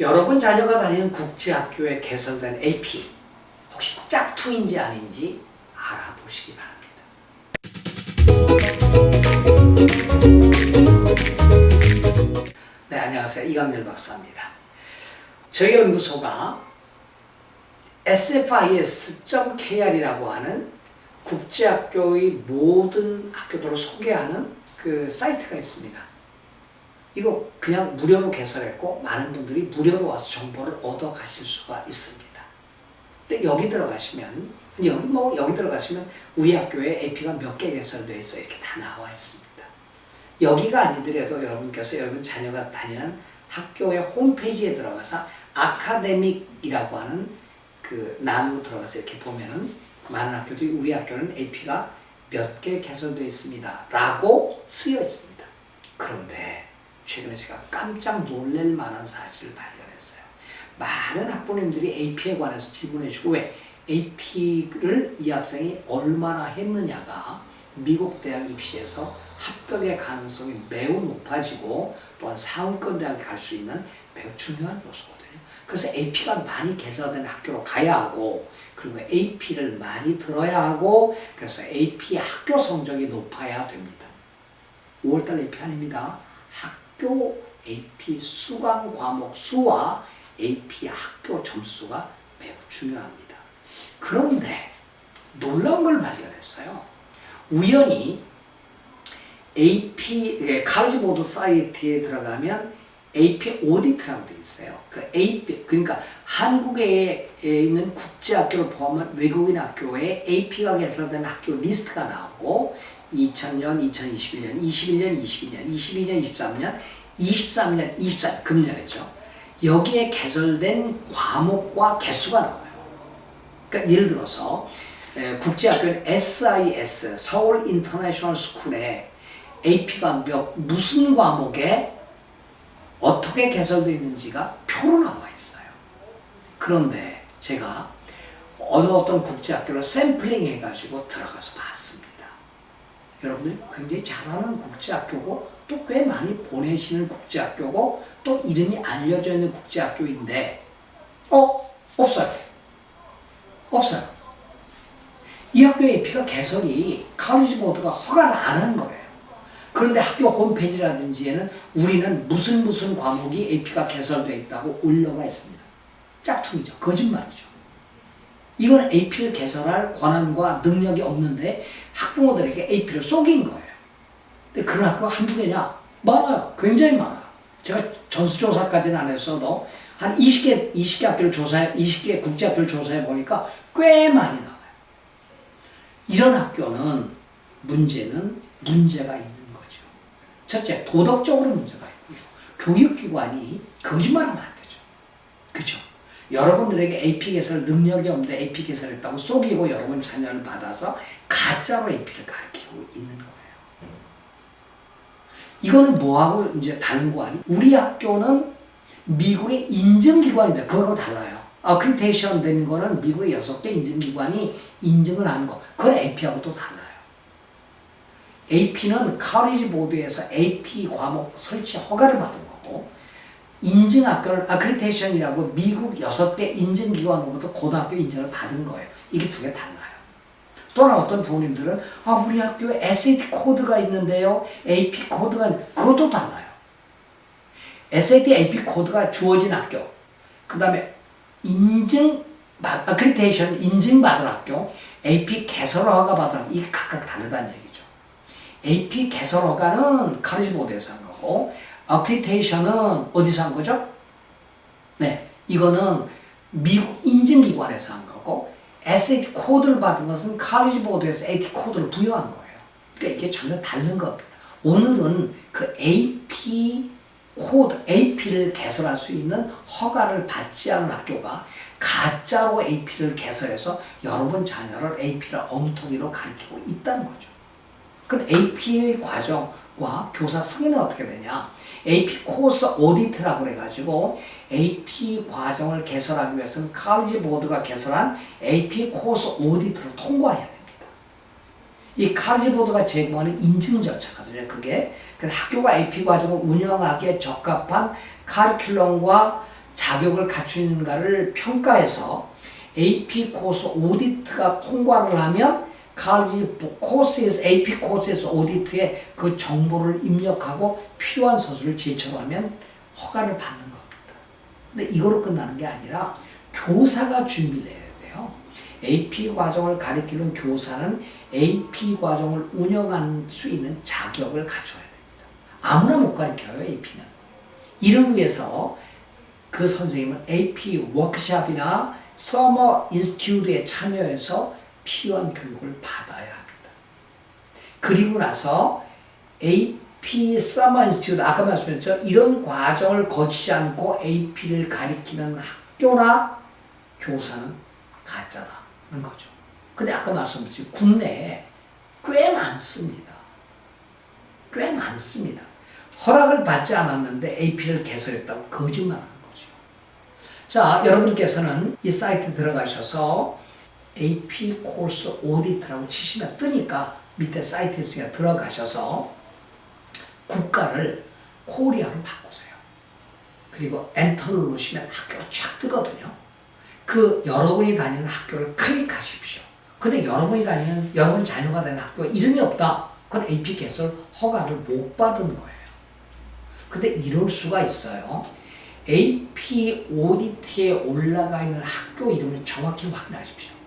여러분 자녀가 다니는 국제학교에 개설된 AP 혹시 짝퉁인지 아닌지 알아보시기 바랍니다. 네, 안녕하세요. 이강렬 박사입니다. 저희 연구소가 sfis.kr이라고 하는 국제학교의 모든 학교들을 소개하는 그 사이트가 있습니다. 이거 그냥 무료로 개설했고 많은 분들이 무료로 와서 정보를 얻어 가실 수가 있습니다. 근데 여기 들어가시면 여기 뭐 여기 들어가시면 우리 학교에 AP가 몇 개 개설되어 있어 이렇게 다 나와 있습니다. 여기가 아니더라도 여러분께서 여러분 자녀가 다니는 학교의 홈페이지에 들어가서 아카데믹이라고 하는 그 난으로 들어가서 이렇게 보면은 많은 학교들이 우리 학교는 AP가 몇 개 개설되어 있습니다. 라고 쓰여 있습니다. 그런데 최근에 제가 깜짝 놀랄 만한 사실을 발견했어요. 많은 학부모님들이 AP에 관해서 질문해 주고 왜 AP를 이 학생이 얼마나 했느냐가 미국 대학 입시에서 합격의 가능성이 매우 높아지고 또한 상위권 대학에 갈 수 있는 매우 중요한 요소거든요. 그래서 AP가 많이 개설된 학교로 가야 하고 그리고 AP를 많이 들어야 하고 그래서 AP 학교 성적이 높아야 됩니다. 5월달 AP 아닙니다. 학 교 AP 수강 과목 수와 AP 학교 점수가 매우 중요합니다. 그런데 놀라운 걸 발견했어요. 우연히 AP 칼리지 보드 사이트에 들어가면 AP 오디트라고 돼 있어요. 그 AP 그러니까 한국에 있는 국제 학교를 포함한 외국인 학교에 AP가 개설된 학교 리스트가 나오고 2000년, 2021년, 21년, 22년, 22년, 23년, 23년, 24년 금년이죠. 여기에 개설된 과목과 개수가 나와요. 그러니까 예를 들어서 에, 국제학교는 SIS 서울 인터내셔널 스쿨에 AP가 몇 무슨 과목에 어떻게 개설되어 있는지가 표로 나와 있어요. 그런데 제가 어느 어떤 국제학교를 샘플링 해가지고 들어가서 봤습니다. 여러분들이 굉장히 잘하는 국제학교고 또 꽤 많이 보내시는 국제학교고 또 이름이 알려져 있는 국제학교인데 어? 없어요. 없어요. 이 학교 AP가 개설이 카리지 보드가 허가를 안 한 거예요. 그런데 학교 홈페이지라든지에는 우리는 무슨 무슨 과목이 AP가 개설되어 있다고 올려가 있습니다. 짝퉁이죠. 거짓말이죠. 이건 AP를 개설할 권한과 능력이 없는데 학부모들에게 AP를 속인 거예요. 근데 그런 학교가 한두 개냐? 많아요. 굉장히 많아요. 제가 전수조사까지는 안 했어도 한 20개, 20개 학교를 조사해, 20개 국제 학교를 조사해 보니까 꽤 많이 나와요. 이런 학교는 문제는 문제가 있는 거죠. 첫째, 도덕적으로 문제가 있고요. 교육기관이 거짓말하면 안 되죠. 그죠? 여러분들에게 AP 개설 능력이 없는데 AP 개설했다고 속이고 여러분 자녀를 받아서 가짜로 AP를 가르치고 있는 거예요. 이거는 뭐하고 이제 다른 거 아니? 우리 학교는 미국의 인증기관인데 그거하고 달라요. 어크리테이션 된 거는 미국의 여섯 개 인증기관이 인증을 하는 거. 그건 AP하고 또 달라요. AP는 카리지 보드에서 AP 과목 설치 허가를 받은 거고 인증 학교는 아크리테이션이라고 미국 여섯 개 인증 기관으로부터 고등학교 인증을 받은 거예요. 이게 두 개 달라요. 또는 어떤 부모님들은 아 우리 학교에 SAT 코드가 있는데요. AP 코드가 그것도 달라요. SAT, AP 코드가 주어진 학교. 그 다음에 인증 아크리테이션 인증 받은 학교, AP 개설 허가 받은 학교 이게 각각 다르다는 얘기죠. AP 개설 허가는 카리지 보드에서 한 거고 어크리테이션은 어디서 한 거죠? 네, 이거는 미국 인증기관에서 한 거고 SAT 코드를 받은 것은 카리지 보드에서 AT 코드를 부여한 거예요. 그러니까 이게 전혀 다른 겁니다. 오늘은 그 AP 코드, AP를 개설할 수 있는 허가를 받지 않은 학교가 가짜로 AP를 개설해서 여러분 자녀를 AP를 엉터리로 가르치고 있다는 거죠. 그럼 AP의 과정과 교사 승인은 어떻게 되냐? AP 코스 오디트라고 그래가지고 AP 과정을 개설하기 위해서는 카리지 보드가 개설한 AP 코스 오디트를 통과해야 됩니다. 이 카리지 보드가 제공하는 인증 절차거든요. 그게 그 학교가 AP 과정을 운영하기에 적합한 카리큘럼과 자격을 갖추는가를 평가해서 AP 코스 오디트가 통과를 하면 칼리지 코스에서 AP 코스에서 오디트에 그 정보를 입력하고 필요한 서술을 제출하면 허가를 받는 겁니다. 근데 이거로 끝나는 게 아니라 교사가 준비를 해야 돼요. AP 과정을 가리키는 교사는 AP 과정을 운영할 수 있는 자격을 갖춰야 됩니다. 아무나 못 가르쳐요, AP는. 이를 위해서 그 선생님은 AP 워크샵이나 서머 인스튜트에 참여해서 필요한 교육을 받아야 합니다. 그리고 나서 AP 서머 인스튜트 아까 말씀드렸죠. 이런 과정을 거치지 않고 AP를 가리키는 학교나 교사는 가짜다는 거죠. 근데 아까 말씀드렸죠. 국내에 꽤 많습니다. 꽤 많습니다. 허락을 받지 않았는데 AP를 개설했다고 거짓말하는 거죠. 자, 여러분께서는 이 사이트 들어가셔서 AP 코र्스 오디트라고 치시면 뜨니까 밑에 사이트 있으니까 들어가셔서 국가를 코리아로 바꾸세요. 그리고 엔터를 누르시면 학교가 쫙 뜨거든요. 그 여러분이 다니는 학교를 클릭하십시오. 근데 여러분이 다니는 여러분 자녀가 다니는 학교 이름이 없다. 그건 AP 개설 허가를 못 받은 거예요. 근데 이럴 수가 있어요. AP 오디트에 올라가 있는 학교 이름을 정확히 확인하십시오.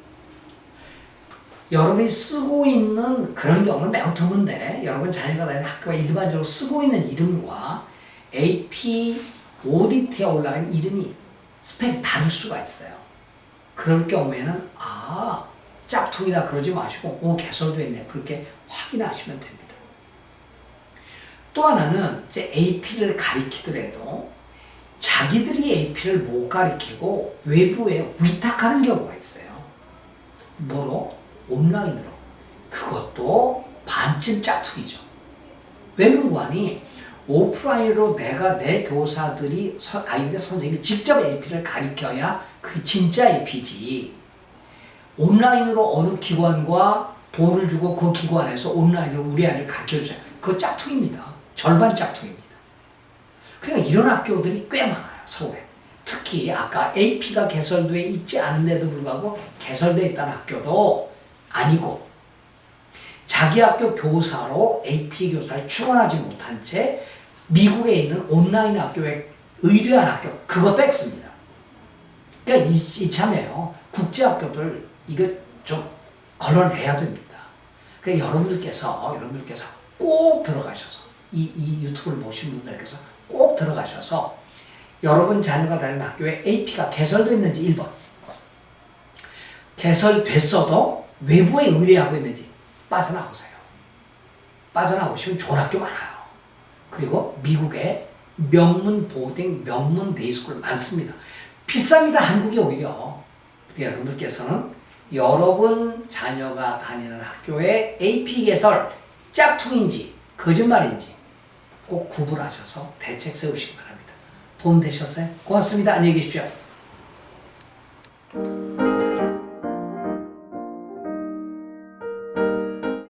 여러분이 쓰고 있는 그런 경우는 매우 드문데 여러분 자녀가 다니는 학교가 일반적으로 쓰고 있는 이름과 AP 오디트에 올라간 이름이 스펙이 다를 수가 있어요. 그럴 경우에는 아 짝퉁이다 그러지 마시고 오 개설도 했네 그렇게 확인하시면 됩니다. 또 하나는 이제 AP를 가리키더라도 자기들이 AP를 못 가리키고 외부에 위탁하는 경우가 있어요. 뭐로? 온라인으로. 그것도 반쯤 짝퉁이죠. 왜 그런 거 아니? 오프라인으로 내가 내 교사들이 서- 아이들 선생님이 직접 AP를 가리켜야 그게 진짜 AP지. 온라인으로 어느 기관과 돈을 주고 그 기관에서 온라인으로 우리 아이를 가르쳐주세요. 그거 짝퉁입니다. 절반 짝퉁입니다. 그러니까 이런 학교들이 꽤 많아요, 서울에. 특히 아까 AP가 개설돼 있지 않은데도 불구하고 개설돼 있다는 학교도 아니고 자기 학교 교사로 AP 교사를 출원하지 못한 채 미국에 있는 온라인 학교에 의뢰한 학교 그거 뺐습니다. 그러니까 이, 이참에요 국제 학교들 이거 좀 걸러내야 됩니다. 그러니까 여러분들께서 여러분들께서 꼭 들어가셔서 이, 이 유튜브를 보신 분들께서 꼭 들어가셔서 여러분 자녀가 다니는 학교에 AP가 개설됐는지 1번 개설됐어도 외부에 의뢰하고 있는지 빠져나오세요. 빠져나오시면 좋은 학교 많아요. 그리고 미국에 명문 보딩, 명문 데이스쿨 많습니다. 비쌉니다. 한국이 오히려. 여러분들께서는 여러분 자녀가 다니는 학교의 AP 개설 짝퉁인지 거짓말인지 꼭 구분하셔서 대책 세우시기 바랍니다. 도움 되셨어요? 고맙습니다. 안녕히 계십시오.